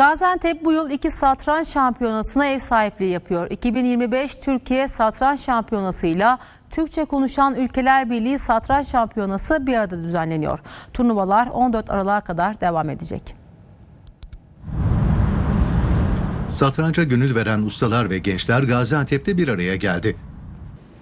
Gaziantep bu yıl iki satranç şampiyonasına ev sahipliği yapıyor. 2025 Türkiye Satranç Şampiyonası'yla Türkçe konuşan Ülkeler Birliği Satranç Şampiyonası bir arada düzenleniyor. Turnuvalar 14 Aralık'a kadar devam edecek. Satranca gönül veren ustalar ve gençler Gaziantep'te bir araya geldi.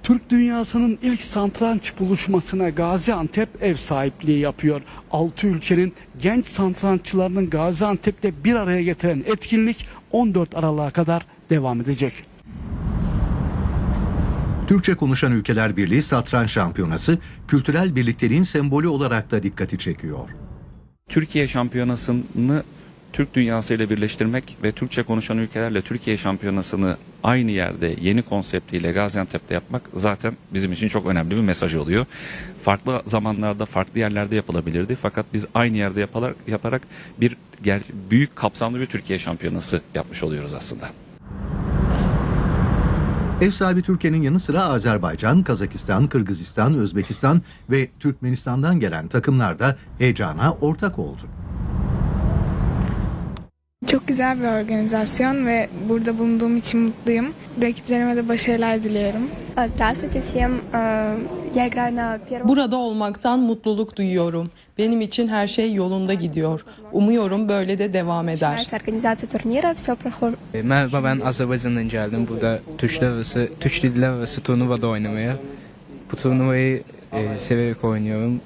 Türk dünyasının ilk satranç buluşmasına Gaziantep ev sahipliği yapıyor. 6 ülkenin genç satranççılarının Gaziantep'te bir araya getiren etkinlik 14 Aralık'a kadar devam edecek. Türkçe konuşan Ülkeler Birliği Satranç Şampiyonası kültürel birlikteliğin sembolü olarak da dikkati çekiyor. Türkiye şampiyonasını Türk dünyasıyla birleştirmek ve Türkçe konuşan ülkelerle Türkiye şampiyonasını aynı yerde yeni konseptiyle Gaziantep'te yapmak zaten bizim için çok önemli bir mesaj oluyor. Farklı zamanlarda farklı yerlerde yapılabilirdi fakat biz aynı yerde yaparak, yaparak bir büyük kapsamlı bir Türkiye şampiyonası yapmış oluyoruz aslında. Ev sahibi Türkiye'nin yanı sıra Azerbaycan, Kazakistan, Kırgızistan, Özbekistan ve Türkmenistan'dan gelen takımlar da heyecana ortak oldu. Çok güzel bir organizasyon ve burada bulunduğum için mutluyum. Rakiplerime de başarılar diliyorum. Burada olmaktan mutluluk duyuyorum. Benim için her şey yolunda gidiyor. Umuyorum böyle de devam eder. Merhaba ben Azerbaycan'dan geldim. Burada Türkler arası, Türk diller arası turnuvada oynamaya. Bu turnuvayı e, severek oynuyorum.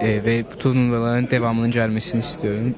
E, ve bu turnuvaların devamının gelmesini istiyorum.